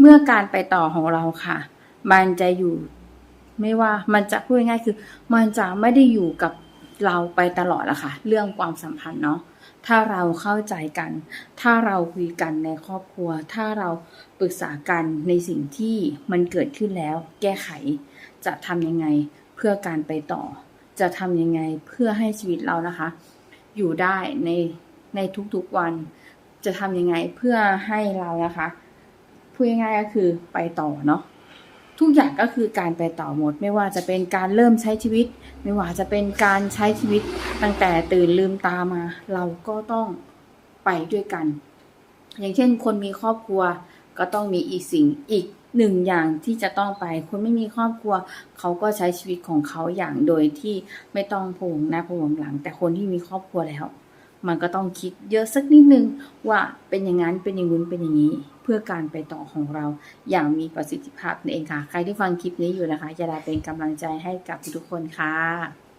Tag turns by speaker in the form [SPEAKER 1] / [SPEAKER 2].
[SPEAKER 1] เมื่อการไปต่อของเราค่ะ มันจะอยู่ไม่ว่ามันจะพูดง่ายคือ มันจะไม่ได้อยู่กับเราไปตลอดละค่ะ เรื่องความสัมพันธ์เนาะถ้าเราเข้าใจกัน ถ้าเราคุยกันในครอบครัว ถ้าเราปรึกษากันในสิ่งที่มันเกิดขึ้นแล้ว แก้ไข จะทำยังไงเพื่อการไปต่อ จะทำยังไงเพื่อให้ชีวิตเรานะคะ อยู่ได้ในในทุกๆวัน จะทำยังไงเพื่อให้เรานะคะ พูดง่ายๆก็คือไปต่อเนาะทุกอย่างก็คือการไปต่อหมด ไม่ว่าจะเป็นการเริ่มใช้ชีวิต ไม่ว่าจะเป็นการใช้ชีวิตตั้งแต่ตื่นลืมตามา เราก็ต้องไปด้วยกัน อย่างเช่น คนมีครอบครัวก็ต้องมีอีกสิ่งอีกหนึ่งอย่างที่จะต้องไป คนไม่มีครอบครัว เขาก็ใช้ชีวิตของเขาอย่างโดยที่ไม่ต้องพวงหน้าพวงหลัง แต่คนที่มีครอบครัวแล้ว มันก็ต้องคิดเยอะสักนิดนึงว่าเป็นอย่างนั้นเป็นอย่างนู้นเป็นอย่างนี้ เพื่อการไปต่อของเราอย่างมีประสิทธิภาพนั่นเองค่ะ ใครที่ฟังคลิปนี้อยู่นะคะจะได้เป็นกำลังใจให้กับทุกคนค่ะ